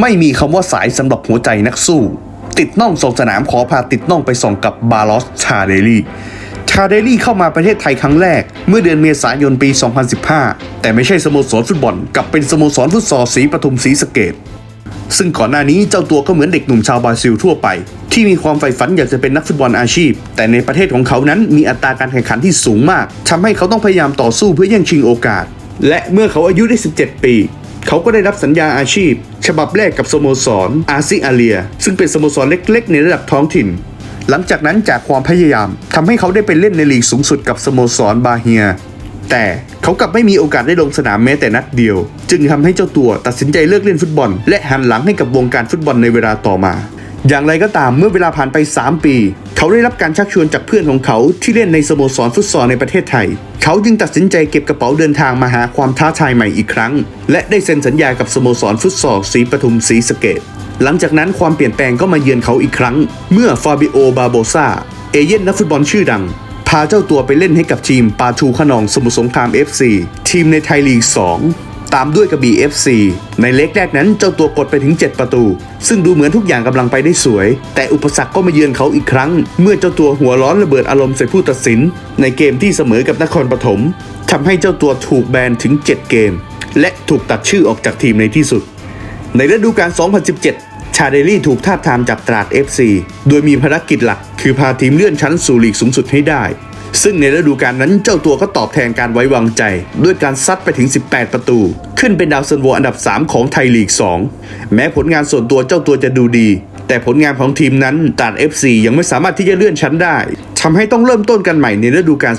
ไม่มีคำว่าสายสำหรับหัวใจนักสู้ ติดน่องส่งสนามขอพาติดน่องไปส่งกับบาลอสชาเดลี่ชาเดลี่เข้ามาประเทศไทยครั้งแรก เมื่อเดือนเมษายนปี 2015 แต่ไม่ใช่สโมสรฟุตบอลกับเป็นสโมสรฟุตซอลสีปทุมสีสเกต ซึ่งก่อนหน้านี้เจ้าตัวก็เหมือนเด็กหนุ่มชาวบราซิลทั่วไป ที่มีความใฝ่ฝันอยากจะเป็นนักฟุตบอลอาชีพ แต่ในประเทศของเขานั้นมีอัตราการแข่งขันที่สูงมากทำให้เขาต้องพยายามต่อสู้เพื่อแย่งชิงโอกาส และเมื่อเขาอายุได้ 17 ปี เขาก็ได้รับสัญญาอาชีพ ฉบับแรกกับสโมสรอาซิอาเลีย ซึ่งเป็นสโมสรเล็กๆ ในระดับท้องถิ่น หลังจากนั้นจากความพยายามทำให้เขาได้ไปเล่นในลีกสูงสุดกับสโมสรบาเฮีย แต่เขากลับไม่มีโอกาสได้ลงสนามแม้แต่นัดเดียว จึงทำให้เจ้าตัวตัดสินใจเลิกเล่นฟุตบอล และหันหลังให้กับวงการฟุตบอลในเวลาต่อมา อย่างไรก็ตามเมื่อเวลาผ่านไป 3 ปี เขาได้รับการชักชวนจากเพื่อนของเขาที่เล่นในสโมสรฟุตซอลในประเทศไทย เขาจึงตัดสินใจเก็บกระเป๋าเดินทางมาหาความท้าทายใหม่อีกครั้ง และได้เซ็นสัญญากับสโมสรฟุตซอลสีปทุมสีสะเกต หลังจากนั้นความเปลี่ยนแปลงก็มาเยือนเขาอีกครั้ง เมื่อฟาบิโอบาโบซาเอเย่นนักฟุตบอลชื่อดัง พาเจ้าตัวไปเล่นให้กับทีมปาทูขนองสมุทรสงคราม FC ทีมในไทยลีก 2 ตามด้วยกระบี่ FC ในเล็กแรกนั้นเจ้าตัวกดไปถึง 7 ประตู ซึ่งดูเหมือนทุกอย่างกำลังไปได้สวย แต่อุปสรรคก็มาเยือนเขาอีกครั้ง เมื่อเจ้าตัวหัวร้อนระเบิดอารมณ์ใส่ผู้ตัดสิน ในเกมที่เสมอกับนครปฐมทำให้เจ้าตัวถูกแบนถึง 7 เกม และถูกตัดชื่อออกจากทีมในที่สุด ในฤดูกาล 2017 ชาเดลี่ถูกทาบทามจากตราด FC โดยมีภารกิจหลัก คือพาทีมเลื่อนชั้นสู่ลีกสูงสุดให้ได้ ซึ่งในฤดูกาลนั้นเจ้าตัวก็ตอบแทนการไว้วางใจ ด้วยการซัดไปถึง 18 ประตู ขึ้นเป็นดาวซันโวอันดับ 3 ของไทยลีก 2 แม้ผลงานส่วนตัวเจ้าตัวจะดูดี แต่ผลงานของทีมนั้นตาด FC ยังไม่สามารถที่จะเลื่อนชั้นได้ทำให้ต้องเริ่มต้นกันใหม่ในฤดูกาล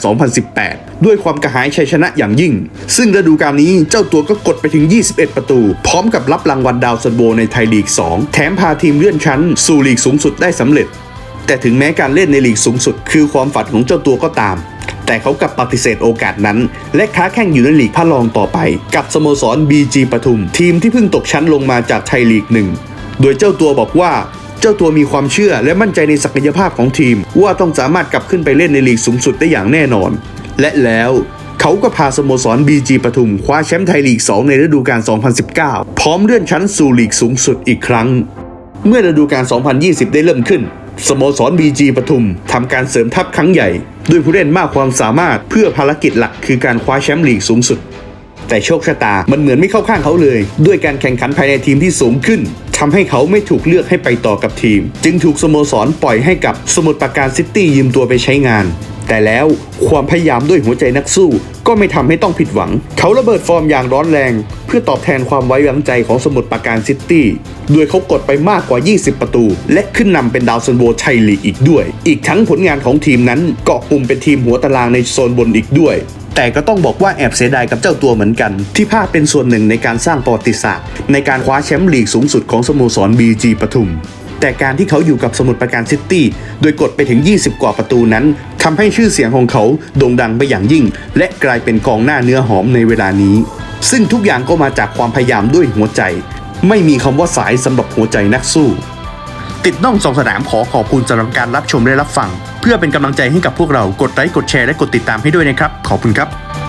2018 ด้วยความกระหายชัยชนะอย่างยิ่ง ซึ่งฤดูกาลนี้เจ้าตัวก็กดไปถึง 21 ประตู พร้อมกับรับรางวัลดาวซันโบในไทยลีก 2 แถมพาทีมเลื่อนชั้นสู่ลีกสูงสุดได้สำเร็จ แต่ถึงแม้การเล่นในลีกสูงสุด คือความฝันของเจ้าตัวก็ตาม แต่เขากลับปฏิเสธโอกาสนั้น และค้าแข่งอยู่ในลีกพระรองต่อไป กับสโมสร BG ปทุม ทีมที่เพิ่งตกชั้นลงมาจากไทยลีกหนึ่งโดยเจ้าตัวบอกว่าเจ้าตัวมีความเชื่อและมั่นใจในศักยภาพของทีม ว่าต้องสามารถกลับขึ้นไปเล่นในลีกสูงสุดได้อย่างแน่นอน และแล้วเขาก็พาสโมสร BG ปทุมคว้าแชมป์ไทยลีก 2 ในฤดูกาล 2019 พร้อมเลื่อนชั้นสู่ลีกสูงสุดอีกครั้ง เมื่อฤดูกาล 2020 ได้เริ่มขึ้น สโมสรบีจีปทุมทำการเสริมทัพครั้งใหญ่ ด้วยผู้เล่นมากความสามารถเพื่อภารกิจหลักคือการคว้าแชมป์ลีกสูงสุด แต่โชคชะตามันเหมือนไม่เข้าข้างเขาเลย ด้วยการแข่งขันภายในทีมที่สูงขึ้นทำให้เขาไม่ถูกเลือกให้ไปต่อกับทีม จึงถูกสโมสรปล่อยให้กับสมุทรปราการซิตี้ยืมตัวไปใช้งาน แต่แล้วความพยายามด้วยหัวใจนักสู้ ก็ไม่ทำให้ต้องผิดหวัง เขาระเบิดฟอร์มอย่างร้อนแรง เพื่อตอบแทนความไว้วางใจของสมุทรปราการซิตี้โดยเขากดไปมากกว่า 20 ประตู และขึ้นนำเป็นดาวซันโวไทยลีกอีกด้วย อีกทั้งผลงานของทีมนั้นเกาะกลุ่มเป็นทีมหัวตารางในโซนบนอีกด้วยแต่ก็ต้องบอกว่าแอบเสียดายกับเจ้าตัวเหมือนกัน ที่พลาดเป็นส่วนหนึ่งในการสร้างประวัติศาสตร์ ในการคว้าแชมป์ลีกสูงสุดของสโมสร BG ปทุม แต่การที่เขาอยู่กับสมุทรปราการซิตี้โดยกดไปถึง 20 กว่าประตูนั้นทำให้ชื่อเสียงของเขาโด่งดังไปอย่างยิ่ง และกลายเป็นกองหน้าเนื้อหอมในเวลานี้ ซึ่งทุกอย่างก็มาจากความพยายามด้วยหัวใจ ไม่มีคำว่าสายสำหรับหัวใจนักสู้ ติดน่องสองสนามขอขอบคุณสำหรับการรับชมและรับฟัง เพื่อเป็นกำลังใจให้กับพวกเรากดไลค์กดแชร์และกดติดตามให้ด้วยนะครับ ขอบคุณครับ